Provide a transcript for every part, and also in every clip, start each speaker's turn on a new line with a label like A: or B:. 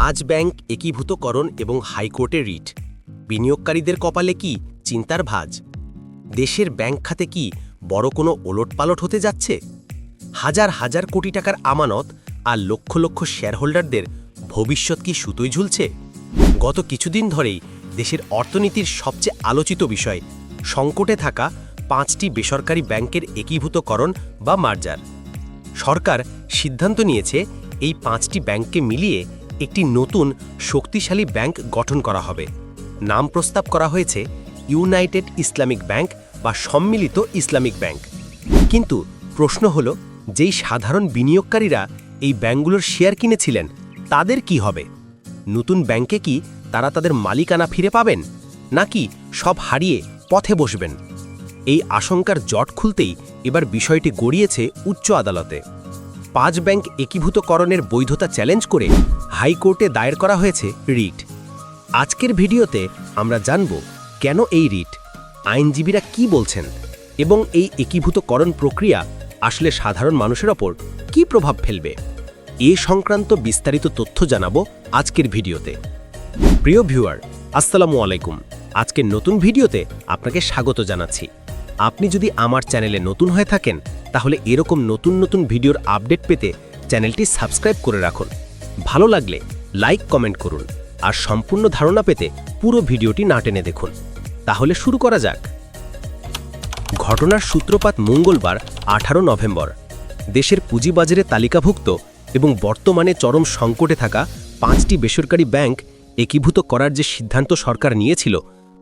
A: পাঁচ ব্যাংক একীভূতকরণ এবং হাইকোর্টে রিট। বিনিয়োগকারীদের কপালে কি চিন্তার ভাজ? দেশের ব্যাংক খাতে কি বড় কোনো ওলটপালট হতে যাচ্ছে? হাজার হাজার কোটি টাকার আমানত আর লক্ষ লক্ষ শেয়ারহোল্ডারদের ভবিষ্যৎ কি সুতোই ঝুলছে? গত কিছুদিন ধরেই দেশের অর্থনীতির সবচেয়ে আলোচিত বিষয়, সংকটে থাকা পাঁচটি বেসরকারি ব্যাংকের একীভূতকরণ বা মার্জার। সরকার সিদ্ধান্ত নিয়েছে এই পাঁচটি ব্যাংককে মিলিয়ে একটি নতুন শক্তিশালী ব্যাংক গঠন করা হবে। নাম প্রস্তাব করা হয়েছে ইউনাইটেড ইসলামিক ব্যাংক বা সম্মিলিত ইসলামিক ব্যাংক। কিন্তু প্রশ্ন হল, যেই সাধারণ বিনিয়োগকারীরা এই ব্যাংকগুলোর শেয়ার কিনেছিলেন, তাদের কি হবে? নতুন ব্যাংকে কি তারা তাদের মালিকানা ফিরে পাবেন? নাকি সব হারিয়ে পথে বসবেন? এই আশঙ্কার জট খুলতেই এবার বিষয়টি গড়িয়েছে উচ্চ আদালতে। পাঁচ ব্যাংক একীভূতকরণের বৈধতা চ্যালেঞ্জ করে হাইকোর্টে দায়ের করা হয়েছে রিট। আজকের ভিডিওতে আমরা জানব কেন এই রিট, আইনজীবীরা কি বলছেন এবং এই একীভূতকরণ প্রক্রিয়া আসলে সাধারণ মানুষের ওপর কি প্রভাব ফেলবে। এ সংক্রান্ত বিস্তারিত তথ্য জানাব আজকের ভিডিওতে। প্রিয় ভিউয়ার, আসসালামু আলাইকুম। আজকের নতুন ভিডিওতে আপনাকে স্বাগত জানাচ্ছি। আপনি যদি আমার চ্যানেলে নতুন হয়ে থাকেন, তাহলে এরকম নতুন নতুন ভিডিওর আপডেট পেতে চ্যানেলটি সাবস্ক্রাইব করে রাখুন। ভালো লাগলে লাইক কমেন্ট করুন আর সম্পূর্ণ ধারণা পেতে পুরো ভিডিওটি না টেনে দেখুন। তাহলে শুরু করা যাক। ঘটনার সূত্রপাত মঙ্গলবার, আঠারো নভেম্বর। দেশের পুঁজিবাজারে তালিকাভুক্ত এবং বর্তমানে চরম সংকটে থাকা পাঁচটি বেসরকারি ব্যাংক একীভূত করার যে সিদ্ধান্ত সরকার নিয়েছিল,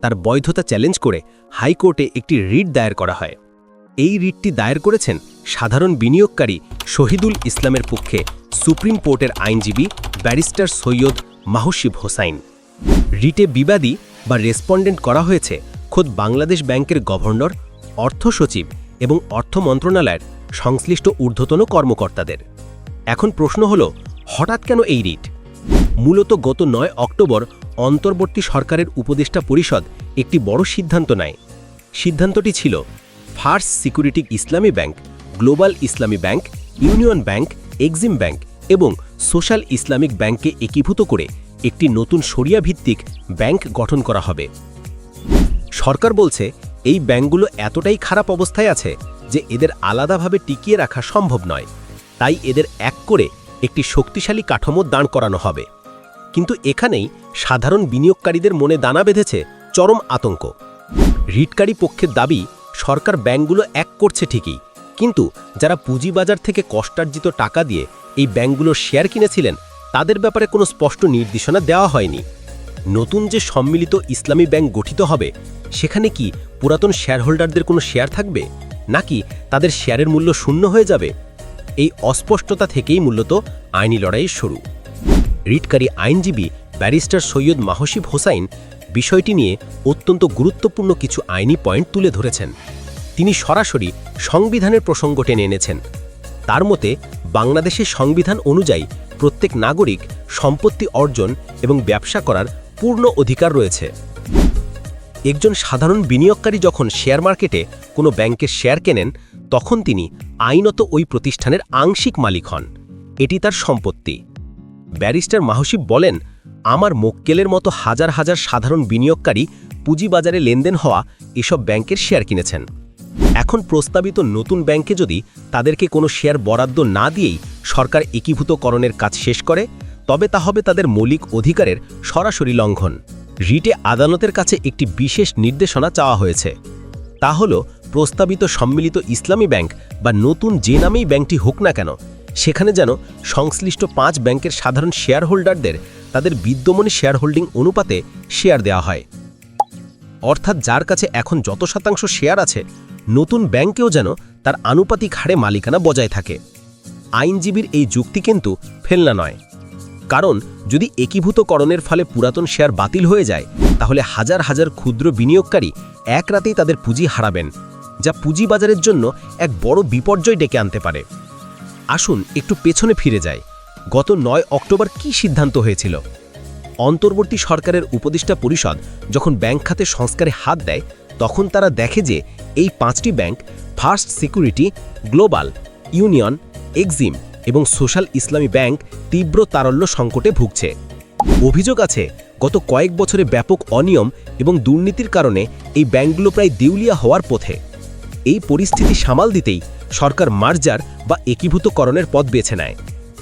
A: তার বৈধতা চ্যালেঞ্জ করে হাইকোর্টে একটি রিট দায়ের করা হয়। এই রিটটি দায়ের করেছেন সাধারণ বিনিয়োগকারী শহীদুল ইসলামের পক্ষে সুপ্রিম কোর্টের আইনজীবী ব্যারিস্টার সৈয়দ মাহসিব হোসাইন। রিটে বিবাদী বা রেসপন্ডেন্ট করা হয়েছে খোদ বাংলাদেশ ব্যাংকের গভর্নর, অর্থ সচিব এবং অর্থ মন্ত্রণালয়ের সংশ্লিষ্ট ঊর্ধ্বতন কর্মকর্তাদের। এখন প্রশ্ন হল, হঠাৎ কেন এই রিট? মূলত গত নয় অক্টোবর অন্তর্বর্তী সরকারের উপদেষ্টা পরিষদ একটি বড় সিদ্ধান্ত নেয়। সিদ্ধান্তটি ছিল, first security Islami bank global Islami bank, union bank, exim bank এবং সোশ্যাল ইসলামিক ব্যাংককে একীভূত করে একটি নতুন সরিয়া ভিত্তিক ব্যাংক গঠন করা হবে। সরকার বলছে, এই ব্যাংকগুলো এতটাই খারাপ অবস্থায় আছে যে এদের আলাদাভাবে টিকিয়ে রাখা সম্ভব নয়। তাই এদের এক করে একটি শক্তিশালী কাঠামো দাঁড় করানো হবে। কিন্তু এখানেই সাধারণ বিনিয়োগকারীদের মনে দানা বেঁধেছে চরম আতঙ্ক। রিটকারী পক্ষের দাবি, সরকার ব্যাংকগুলো এক করছে ঠিকই কিন্তু যারা পুঁজিবাজার থেকে কষ্টার্জিত টাকা দিয়ে এই ব্যাংকগুলোর শেয়ার কিনেছিলেন, তাদের ব্যাপারে কোনো স্পষ্ট নির্দেশনা দেওয়া হয়নি। নতুন যে সম্মিলিত ইসলামী ব্যাংক গঠিত হবে, সেখানে কি পুরাতন শেয়ারহোল্ডারদের কোনো শেয়ার থাকবে? নাকি তাদের শেয়ারের মূল্য শূন্য হয়ে যাবে? এই অস্পষ্টতা থেকেই মূলত আইনি লড়াইয়ের শুরু। রিটকারী আইনজীবী ব্যারিস্টার সৈয়দ মাহসিব হোসাইন বিষয়টি নিয়ে অত্যন্ত গুরুত্বপূর্ণ কিছু আইনি পয়েন্ট তুলে ধরেছেন। তিনি সরাসরি সংবিধানের প্রসঙ্গ টেনে এনেছেন। তার মতে, বাংলাদেশের সংবিধান অনুযায়ী প্রত্যেক নাগরিক সম্পত্তি অর্জন এবং ব্যবসা করার পূর্ণ অধিকার রয়েছে। একজন সাধারণ বিনিয়োগকারী যখন শেয়ার মার্কেটে কোনো ব্যাংকের শেয়ার কেনেন, তখন তিনি আইনত ওই প্রতিষ্ঠানের আংশিক মালিক হন। এটি তার সম্পত্তি। ব্যারিস্টার মাহসিব বলেন, আমার মোক্কেলের মতো হাজার হাজার সাধারণ বিনিয়োগকারী পুঁজিবাজারে লেনদেন হওয়া এসব ব্যাংকের শেয়ার কিনেছেন। এখন প্রস্তাবিত নতুন ব্যাংকে যদি তাদেরকে কোনো শেয়ার বরাদ্দ না দিয়েই সরকার একীভূতকরণের কাজ শেষ করে, তবে তা হবে তাদের মৌলিক অধিকারের সরাসরি লঙ্ঘন। রিটে আদালতের কাছে একটি বিশেষ নির্দেশনা চাওয়া হয়েছে। তা হল, প্রস্তাবিত সম্মিলিত ইসলামী ব্যাংক বা নতুন যে নামেই ব্যাংকটি হোক না কেন, সেখানে যেন সংশ্লিষ্ট পাঁচ ব্যাংকের সাধারণ শেয়ার হোল্ডারদের তাদের বিদ্যমানী শেয়ার হোল্ডিং অনুপাতে শেয়ার দেওয়া হয়। অর্থাৎ যার কাছে এখন যত শতাংশ শেয়ার আছে নতুন ব্যাংকেও যেন তার আনুপাতিক হারে মালিকানা বজায় থাকে। আইনজীবীর এই যুক্তি কিন্তু ফেলনা নয়। কারণ যদি একীভূতকরণের ফলে পুরাতন শেয়ার বাতিল হয়ে যায়, তাহলে হাজার হাজার ক্ষুদ্র বিনিয়োগকারী এক রাতেই তাদের পুঁজি হারাবেন, যা পুঁজিবাজারের জন্য এক বড় বিপর্যয় ডেকে আনতে পারে। আসুন একটু পেছনে ফিরে যায় গত নয় অক্টোবর কি সিদ্ধান্ত হয়েছিল? অন্তর্বর্তী সরকারের উপদেষ্টা পরিষদ যখন ব্যাংক খাতে সংস্কারে হাত দেয় তখন তারা দেখে যে এই পাঁচটি bank first security, global, union, exim এবং সোশ্যাল ইসলামী ব্যাংক তীব্র তারল্য সংকটে ভুগছে। অভিযোগ আছে, গত কয়েক বছরে ব্যাপক অনিয়ম এবং দুর্নীতির কারণে এই ব্যাংকগুলো প্রায় দেউলিয়া হওয়ার পথে। এই পরিস্থিতি সামাল দিতেই সরকার মার্জার বা একীভূতকরণের পথ বেছে নেয়।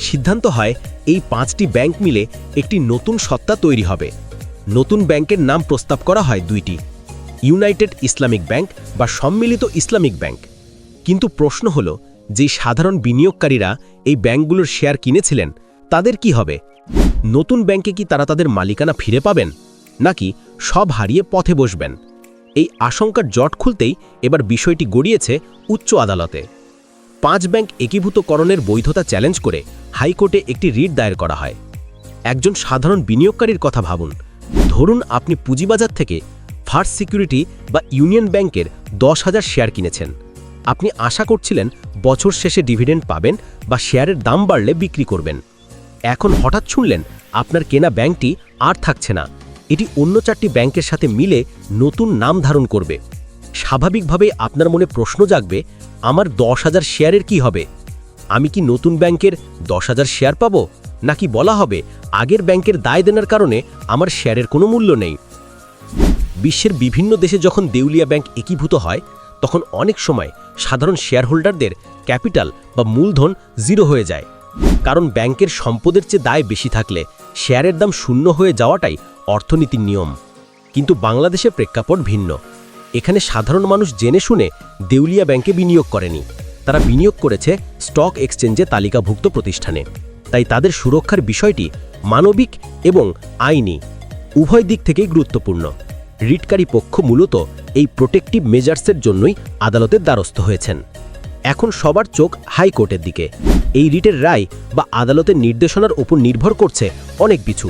A: সিদ্ধান্ত হয়, এই পাঁচটি ব্যাংক মিলে একটি নতুন সত্তা তৈরি হবে। নতুন ব্যাংকের নাম প্রস্তাব করা হয় দুইটি। ইউনাইটেড ইসলামিক ব্যাংক বা সম্মিলিত ইসলামিক ব্যাংক। কিন্তু প্রশ্ন হল, যে সাধারণ বিনিয়োগকারীরা এই ব্যাংকগুলোর শেয়ার কিনেছিলেন, তাদের কি হবে? নতুন ব্যাংকে কি তারা তাদের মালিকানা ফিরে পাবেন? নাকি সব হারিয়ে পথে বসবেন? এই আশঙ্কার জট খুলতেই এবার বিষয়টি গড়িয়েছে উচ্চ আদালতে। পাঁচ ব্যাংক একীভূতকরণের বৈধতা চ্যালেঞ্জ করে হাইকোর্টে একটি রিট দায়ের করা হয়। একজন সাধারণ বিনিয়োগকারীর কথা ভাবুন। ধরুন আপনি পুঁজিবাজার থেকে ফার্স্ট সিকিউরিটি বা ইউনিয়ন ব্যাংকের দশ হাজার শেয়ার কিনেছেন। আপনি আশা করছিলেন বছর শেষে ডিভিডেন্ড পাবেন বা শেয়ারের দাম বাড়লে বিক্রি করবেন। এখন হঠাৎ শুনলেন আপনার কেনা ব্যাংকটি আর থাকছে না। এটি অন্য চারটি ব্যাংকের সাথে মিলে নতুন নাম ধারণ করবে। স্বাভাবিকভাবেই আপনার মনে প্রশ্ন জাগবে, আমার দশ হাজার শেয়ারের কি হবে? আমি কি নতুন ব্যাংকের দশ হাজার শেয়ার পাব? নাকি বলা হবে আগের ব্যাংকের দায় দেনার কারণে আমার শেয়ারের কোনো মূল্য নেই? বিশ্বের বিভিন্ন দেশে যখন দেউলিয়া ব্যাংক একীভূত হয়, তখন অনেক সময় সাধারণ শেয়ারহোল্ডারদের ক্যাপিটাল বা মূলধন জিরো হয়ে যায়। কারণ ব্যাংকের সম্পদের চেয়ে দায় বেশি থাকলে শেয়ারের দাম শূন্য হয়ে যাওয়াটাই অর্থনীতির নিয়ম। কিন্তু বাংলাদেশে প্রেক্ষাপট ভিন্ন। এখানে সাধারণ মানুষ জেনে শুনে দেউলিয়া ব্যাংকে বিনিয়োগ করেনি। তারা বিনিয়োগ করেছে স্টক এক্সচেঞ্জে তালিকাভুক্ত প্রতিষ্ঠানে। তাই তাদের সুরক্ষার বিষয়টি মানবিক এবং আইনি, উভয় দিক থেকেই গুরুত্বপূর্ণ। রিটকারী পক্ষ মূলত এই প্রোটেকটিভ মেজার্সের জন্যই আদালতের দ্বারস্থ হয়েছেন। এখন সবার চোখ হাইকোর্টের দিকে। এই রিটের রায় বা আদালতের নির্দেশনার উপর নির্ভর করছে অনেক কিছু।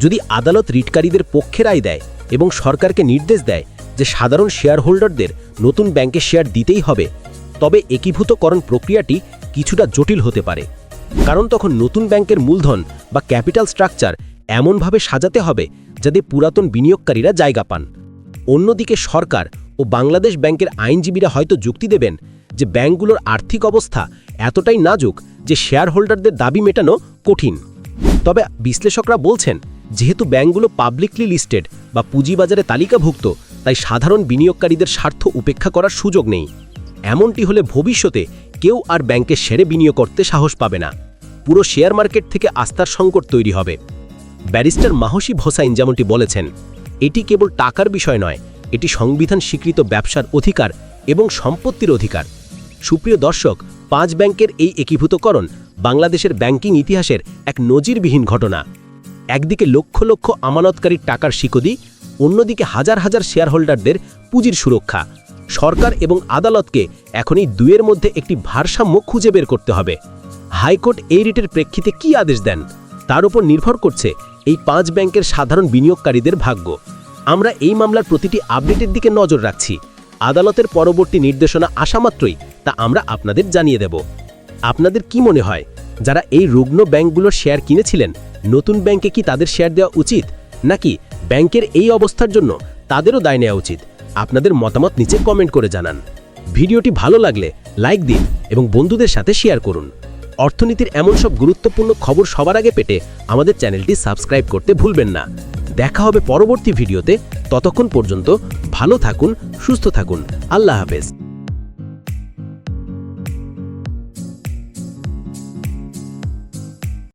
A: যদি আদালত রিটকারীদের পক্ষে রায় দেয় এবং সরকারকে নির্দেশ দেয় যে সাধারণ শেয়ার হোল্ডারদের নতুন ব্যাংকে শেয়ার দিতেই হবে, তবে একীভূতকরণ প্রক্রিয়াটি কিছুটা জটিল হতে পারে। কারণ তখন নতুন ব্যাংকের মূলধন বা ক্যাপিটাল স্ট্রাকচার এমনভাবে সাজাতে হবে যাতে পুরাতন বিনিয়োগকারীরা জায়গা পান। অন্যদিকে সরকার ও বাংলাদেশ ব্যাংকের আইনজীবীরা হয়তো যুক্তি দেবেন যে ব্যাংকগুলোর আর্থিক অবস্থা এতটাই নাজুক যে শেয়ার হোল্ডারদের দাবি মেটানো কঠিন। তবে বিশ্লেষকরা বলছেন, যেহেতু ব্যাংকগুলো পাবলিকলি লিস্টেড বা পুঁজিবাজারে তালিকাভুক্ত, তাই সাধারণ বিনিয়োগকারীদের স্বার্থ উপেক্ষা করার সুযোগ নেই। এমনটি হলে ভবিষ্যতে কেউ আর ব্যাংকে সেরে বিনিয়োগ করতে সাহস পাবে না। পুরো শেয়ার মার্কেট থেকে আস্থার সংকট তৈরি হবে। ব্যারিস্টার মাহসিব হোসাইন যেমনটি বলেছেন, এটি কেবল টাকার বিষয় নয়, এটি সংবিধান স্বীকৃত ব্যবসার অধিকার এবং সম্পত্তির অধিকার। সুপ্রিয় দর্শক, পাঁচ ব্যাংকের এই একীভূতকরণ বাংলাদেশের ব্যাংকিং ইতিহাসের এক নজিরবিহীন ঘটনা। একদিকে লক্ষ লক্ষ আমানতকারীর টাকার শিকদি, অন্যদিকে হাজার হাজার শেয়ারহোল্ডারদের পুঁজির সুরক্ষা। সরকার এবং আদালতকে এখন এই দুয়ের মধ্যে একটি ভারসাম্য খুঁজে বের করতে হবে। হাইকোর্ট এই রিটের প্রেক্ষিতে কি আদেশ দেন, তার উপর নির্ভর করছে এই পাঁচ ব্যাংকের সাধারণ বিনিয়োগকারীদের ভাগ্য। আমরা এই মামলার প্রতিটি আপডেটের দিকে নজর রাখছি। আদালতের পরবর্তী নির্দেশনা আসা মাত্রই তা আমরা আপনাদের জানিয়ে দেব। আপনাদের কি মনে হয়, যারা এই রুগ্ন ব্যাংকগুলোর শেয়ার কিনেছিলেন, নতুন ব্যাংকে কি তাদের শেয়ার দেওয়া উচিত, নাকি ব্যাংকের এই অবস্থার জন্য তাদেরও দায় নেওয়া উচিত? আপনাদের মতামত নিচে কমেন্ট করে জানান। ভিডিওটি ভালো লাগলে লাইক দিন এবং বন্ধুদের সাথে শেয়ার করুন। অর্থনীতির এমন সব গুরুত্বপূর্ণ খবর সবার আগে পেতে আমাদের চ্যানেলটি সাবস্ক্রাইব করতে ভুলবেন না। দেখা হবে পরবর্তী ভিডিওতে। ততক্ষণ পর্যন্ত ভালো থাকুন, সুস্থ থাকুন। আল্লাহ হাফেজ।